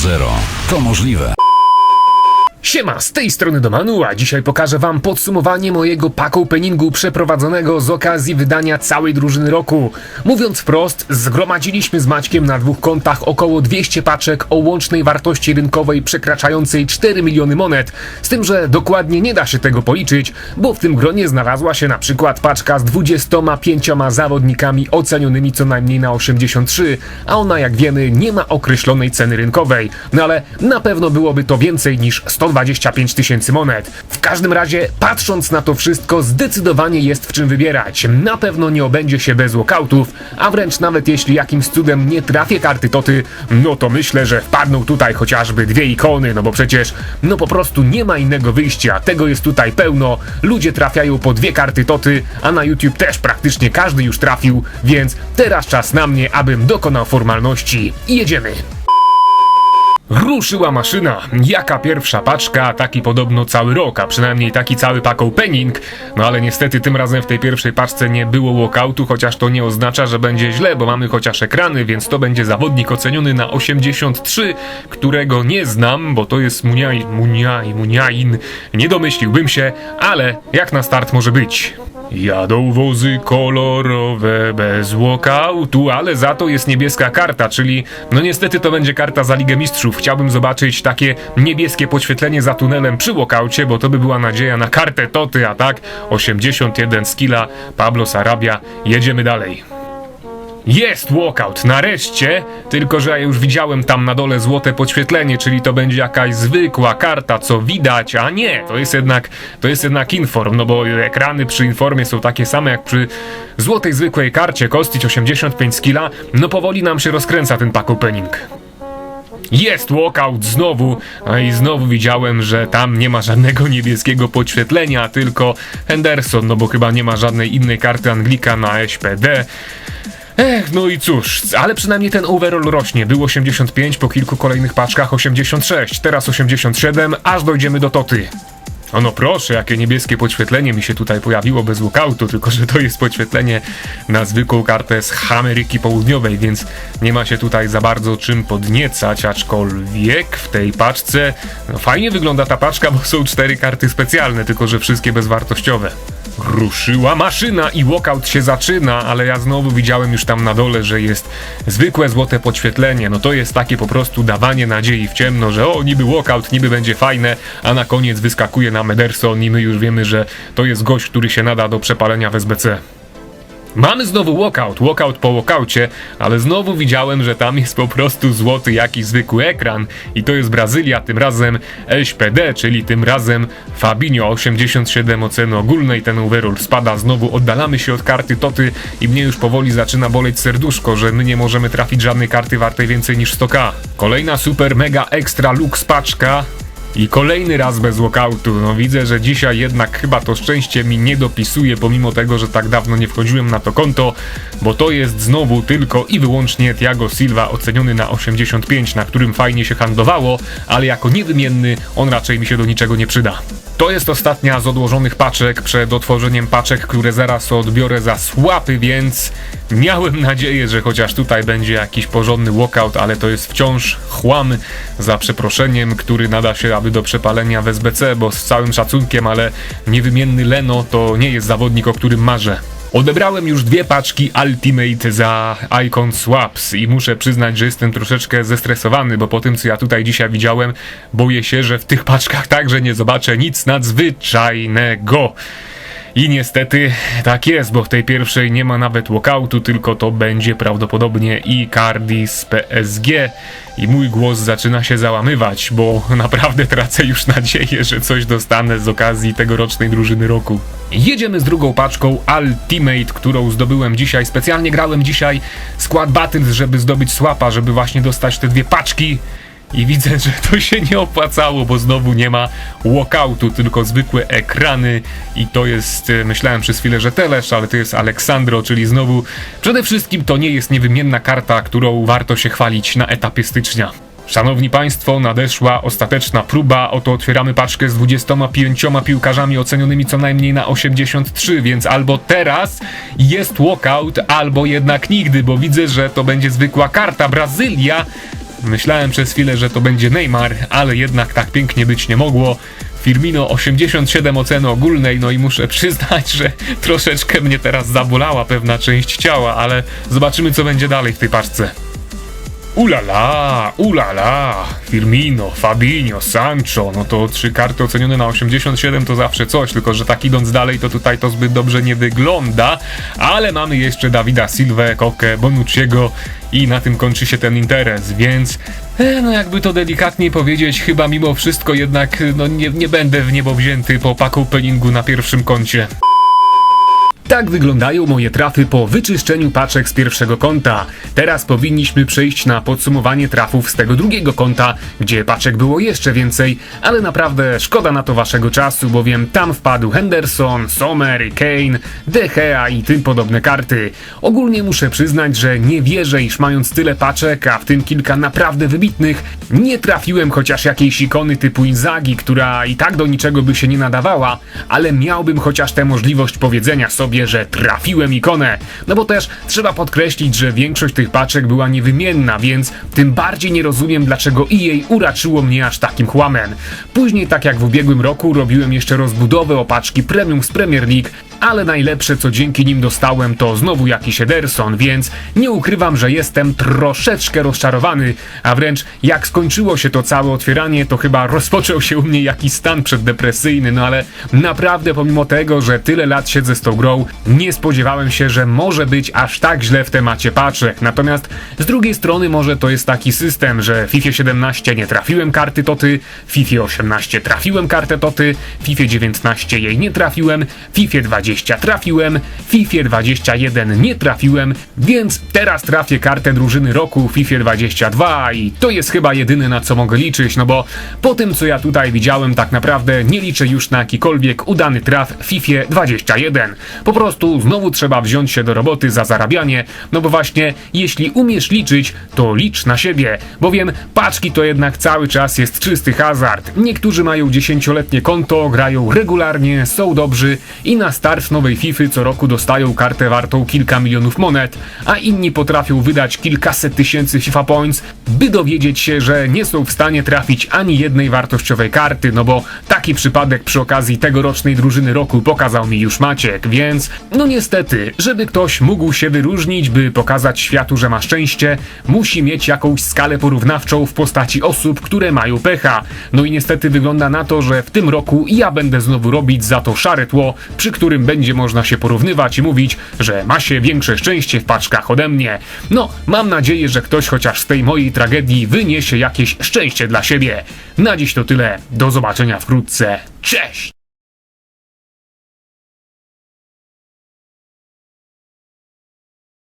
2.0. To możliwe. Siema, z tej strony Domanu, a dzisiaj pokażę wam podsumowanie mojego pack openingu przeprowadzonego z okazji wydania całej drużyny roku. Mówiąc wprost, zgromadziliśmy z Maćkiem na dwóch kontach około 200 paczek o łącznej wartości rynkowej przekraczającej 4 miliony monet, z tym, że dokładnie nie da się tego policzyć, bo w tym gronie znalazła się na przykład paczka z 25 zawodnikami ocenionymi co najmniej na 83, a ona jak wiemy nie ma określonej ceny rynkowej, no ale na pewno byłoby to więcej niż 125 tysięcy monet. W każdym razie, patrząc na to wszystko, zdecydowanie jest w czym wybierać. Na pewno nie obędzie się bez walkoutów, a wręcz nawet jeśli jakimś cudem nie trafię karty Toty, no to myślę, że wpadną tutaj chociażby dwie ikony, no bo przecież no po prostu nie ma innego wyjścia, tego jest tutaj pełno, ludzie trafiają po dwie karty Toty, a na YouTube też praktycznie każdy już trafił, więc teraz czas na mnie, abym dokonał formalności i jedziemy. Ruszyła maszyna. Jaka pierwsza paczka, taki podobno cały rok, a przynajmniej taki cały pack opening. No ale niestety tym razem w tej pierwszej paczce nie było walkoutu, chociaż to nie oznacza, że będzie źle, bo mamy chociaż ekrany, więc to będzie zawodnik oceniony na 83, którego nie znam, bo to jest Muniaj, Muniaj, Muniain. Nie domyśliłbym się, ale jak na start może być. Jadą wozy kolorowe bez walkoutu, ale za to jest niebieska karta, czyli no niestety to będzie karta za Ligę Mistrzów. Chciałbym zobaczyć takie niebieskie podświetlenie za tunelem przy walkoucie, bo to by była nadzieja na kartę Toty, a tak 81 skilla Pablo Sarabia. Jedziemy dalej. Jest walkout, nareszcie! Tylko, że ja już widziałem tam na dole złote podświetlenie, czyli to będzie jakaś zwykła karta, co widać, a nie, to jest jednak, to jest jednak inform, no bo ekrany przy informie są takie same jak przy złotej zwykłej karcie, kostić 85 skilla, no powoli nam się rozkręca ten pack opening. Jest walkout znowu, i znowu widziałem, że tam nie ma żadnego niebieskiego podświetlenia, tylko Henderson, no bo chyba nie ma żadnej innej karty Anglika na SPD. Ech, no i cóż, ale przynajmniej ten overall rośnie. Był 85, po kilku kolejnych paczkach 86, teraz 87, aż dojdziemy do Toty. O no proszę, jakie niebieskie podświetlenie mi się tutaj pojawiło bez lookoutu, tylko że to jest podświetlenie na zwykłą kartę z Ameryki Południowej, więc nie ma się tutaj za bardzo czym podniecać, aczkolwiek w tej paczce, no fajnie wygląda ta paczka, bo są cztery karty specjalne, tylko że wszystkie bezwartościowe. Ruszyła maszyna i walkout się zaczyna, ale ja znowu widziałem już tam na dole, że jest zwykłe złote podświetlenie. No to jest takie po prostu dawanie nadziei w ciemno, że o, niby walkout, niby będzie fajne, a na koniec wyskakuje nam Ederson i my już wiemy, że to jest gość, który się nada do przepalenia w SBC. Mamy znowu walkout, walkout po walkaucie, ale znowu widziałem, że tam jest po prostu złoty jakiś zwykły ekran i to jest Brazylia, tym razem SPD, czyli tym razem Fabinho 87 oceny ogólnej, ten overall spada, znowu oddalamy się od karty Toty i mnie już powoli zaczyna boleć serduszko, że my nie możemy trafić żadnej karty wartej więcej niż 100k. Kolejna super mega extra lux paczka, i kolejny raz bez walkoutu. No widzę, że dzisiaj jednak chyba to szczęście mi nie dopisuje, pomimo tego, że tak dawno nie wchodziłem na to konto, bo to jest znowu tylko i wyłącznie Thiago Silva oceniony na 85, na którym fajnie się handlowało, ale jako niewymienny on raczej mi się do niczego nie przyda. To jest ostatnia z odłożonych paczek przed otworzeniem paczek, które zaraz odbiorę za słapy, więc miałem nadzieję, że chociaż tutaj będzie jakiś porządny walkout, ale to jest wciąż chłam za przeproszeniem, który nada się aby do przepalenia w SBC, bo z całym szacunkiem, ale niewymienny Leno to nie jest zawodnik, o którym marzę. Odebrałem już dwie paczki Ultimate za Icon Swaps i muszę przyznać, że jestem troszeczkę zestresowany, bo po tym co ja tutaj dzisiaj widziałem, boję się, że w tych paczkach także nie zobaczę nic nadzwyczajnego. I niestety tak jest, bo w tej pierwszej nie ma nawet walkoutu, tylko to będzie prawdopodobnie Icardi z PSG i mój głos zaczyna się załamywać, bo naprawdę tracę już nadzieję, że coś dostanę z okazji tegorocznej drużyny roku. Jedziemy z drugą paczką Ultimate, którą zdobyłem dzisiaj. Specjalnie grałem dzisiaj skład Battles, żeby zdobyć słapa, żeby właśnie dostać te dwie paczki. I widzę, że to się nie opłacało, bo znowu nie ma walkoutu, tylko zwykłe ekrany. I to jest, e, myślałem przez chwilę, że Telesz, ale to jest Aleksandro, czyli znowu przede wszystkim to nie jest niewymienna karta, którą warto się chwalić na etapie stycznia. Szanowni Państwo, nadeszła ostateczna próba. Oto otwieramy paczkę z 25 piłkarzami ocenionymi co najmniej na 83, więc albo teraz jest walkout, albo jednak nigdy, bo widzę, że to będzie zwykła karta. Brazylia Myślałem przez chwilę, że to będzie Neymar, ale jednak tak pięknie być nie mogło. Firmino 87 oceny ogólnej, no i muszę przyznać, że troszeczkę mnie teraz zabolała pewna część ciała, ale zobaczymy co będzie dalej w tej paczce. Ulala, ulala, Firmino, Fabinho, Sancho, no to trzy karty ocenione na 87 to zawsze coś, tylko że tak idąc dalej to tutaj to zbyt dobrze nie wygląda, ale mamy jeszcze Dawida Silvę, Kokę, Bonucciego i na tym kończy się ten interes, więc e, no jakby to delikatnie powiedzieć, chyba mimo wszystko jednak no nie, nie będę w niebo wzięty po paku peningu na pierwszym koncie. Tak wyglądają moje trafy po wyczyszczeniu paczek z pierwszego konta. Teraz powinniśmy przejść na podsumowanie trafów z tego drugiego konta, gdzie paczek było jeszcze więcej, ale naprawdę szkoda na to waszego czasu, bowiem tam wpadł Henderson, Sommer, Kane, De Gea i tym podobne karty. Ogólnie muszę przyznać, że nie wierzę, iż mając tyle paczek, a w tym kilka naprawdę wybitnych, nie trafiłem chociaż jakiejś ikony typu Inzagi, która i tak do niczego by się nie nadawała, ale miałbym chociaż tę możliwość powiedzenia sobie, że trafiłem ikonę. No bo też trzeba podkreślić, że większość tych paczek była niewymienna, więc tym bardziej nie rozumiem, dlaczego EA uraczyło mnie aż takim chłamem. Później, tak jak w ubiegłym roku, robiłem jeszcze rozbudowę o paczki premium z Premier League, ale najlepsze co dzięki nim dostałem to znowu jakiś Ederson, więc nie ukrywam, że jestem troszeczkę rozczarowany, a wręcz jak skończyło się to całe otwieranie, to chyba rozpoczął się u mnie jakiś stan przeddepresyjny, no ale naprawdę pomimo tego, że tyle lat siedzę z tą grą, nie spodziewałem się, że może być aż tak źle w temacie paczek. Natomiast z drugiej strony może to jest taki system, że w FIFA 17 nie trafiłem karty Toty, w FIFA 18 trafiłem kartę Toty, w FIFA 19 jej nie trafiłem, w FIFA 20 trafiłem, w FIFA 21 nie trafiłem, więc teraz trafię kartę drużyny roku FIFA 22 i to jest chyba jedyne na co mogę liczyć, no bo po tym co ja tutaj widziałem tak naprawdę nie liczę już na jakikolwiek udany traf FIFA 21. Po prostu znowu trzeba wziąć się do roboty za zarabianie, no bo właśnie jeśli umiesz liczyć, to licz na siebie, bowiem paczki to jednak cały czas jest czysty hazard. Niektórzy mają dziesięcioletnie konto, grają regularnie, są dobrzy i na start nowej FIFA co roku dostają kartę wartą kilka milionów monet, a inni potrafią wydać kilkaset tysięcy FIFA Points, by dowiedzieć się, że nie są w stanie trafić ani jednej wartościowej karty, no bo taki przypadek przy okazji tegorocznej drużyny roku pokazał mi już Maciek, więc no niestety, żeby ktoś mógł się wyróżnić, by pokazać światu, że ma szczęście, musi mieć jakąś skalę porównawczą w postaci osób, które mają pecha. No i niestety wygląda na to, że w tym roku ja będę znowu robić za to szare tło, przy którym będzie można się porównywać i mówić, że ma się większe szczęście w paczkach ode mnie. No, mam nadzieję, że ktoś chociaż z tej mojej tragedii wyniesie jakieś szczęście dla siebie. Na dziś to tyle. Do zobaczenia wkrótce. Cześć!